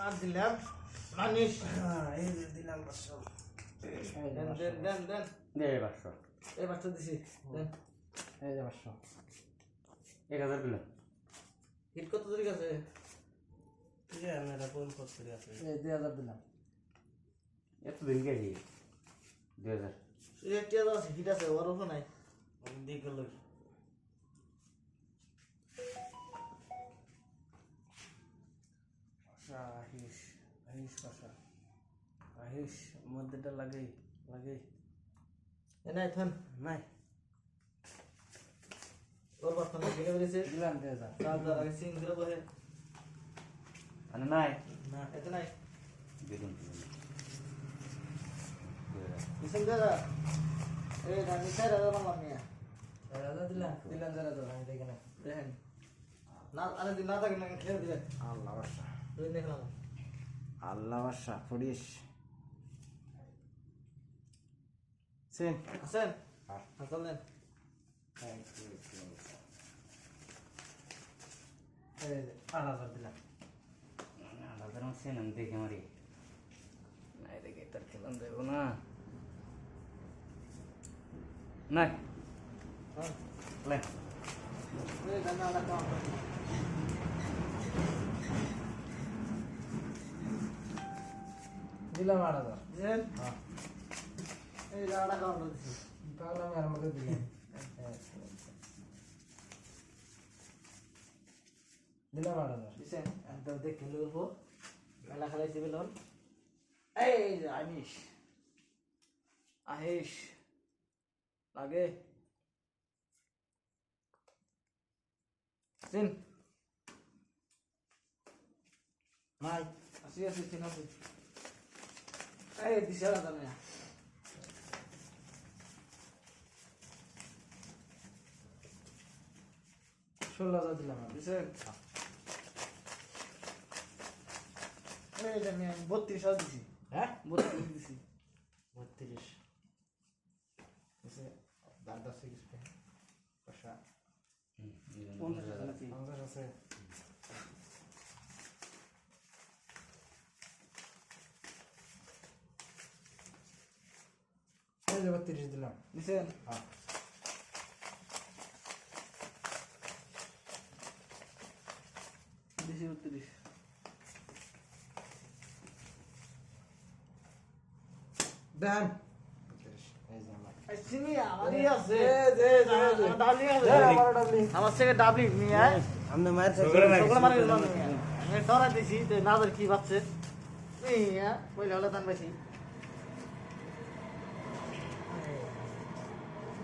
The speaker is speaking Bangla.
মার দিলাম মানিস এই যে দিলাম পাঁচশো দেন দেন দেন দেন দে পাঁচশো এই বাচ্চা দিছি। দেন। এই যে পাঁচশো এক হাজার দিলাম হিট কত আছে এই দুই হাজার দিলাম। এত দিন গেছি দুই হাজার। হিট আছে ওর নাই। দিয়ে গেল আহিস আহিস পাশা। আহিস মধ্যেটা লাগাই লাগাই। এ নাই থান নাই। ওর বাচ্চা ফিরে বেরিয়েছে দিলাম দুই হাজার চার হাজার আগে সিং দিলে বসে মানে নাই। না এত নাই। দেখুন দাদা মারলাম নিয়ে হাজার দিলাম। দিলাম চার হাজার আমি না দেখেন না আরে না থাকে না খেয়ে দিবেন আল্লাহ বাসা আল্লাহ বাসা ফুরিস সেন আছেন হ্যাঁ। হাসাল দেন। এই যে আট হাজার দিলাম। হাজার মাসে নাম দেখে মারি। নাই দেখে তার খেলাম দেবো না। নাই। হ্যাঁ লেন এই দানা আলা কাম দিলাম আট হাজার এই তাহলে আমি আর মধ্যে দিলাম দিলাম আট হাজার একদম দেখে লুলবো মেলা খেলাইছি বেলন এই যে আমিষ আহিস লাগে সিন নাই আসি আসি সিন আসি এই দিছে না তুমি ষোলো হাজার দিলাম আমি বত্রিশ হাজার দিছি। হ্যাঁ? বত্রিশ দিছি। বত্রিশ। হাজার নাকি? পঞ্চাশ আছে। এই যে বত্রিশ দিলাম দিছেন হ্যাঁ দিছি বত্রিশ দেন আমার থেকে ডাবলি নিয়ে আয় আপনি মায়ের আমি ধরা দিছি না কি পয়লা হলে দান পাইছি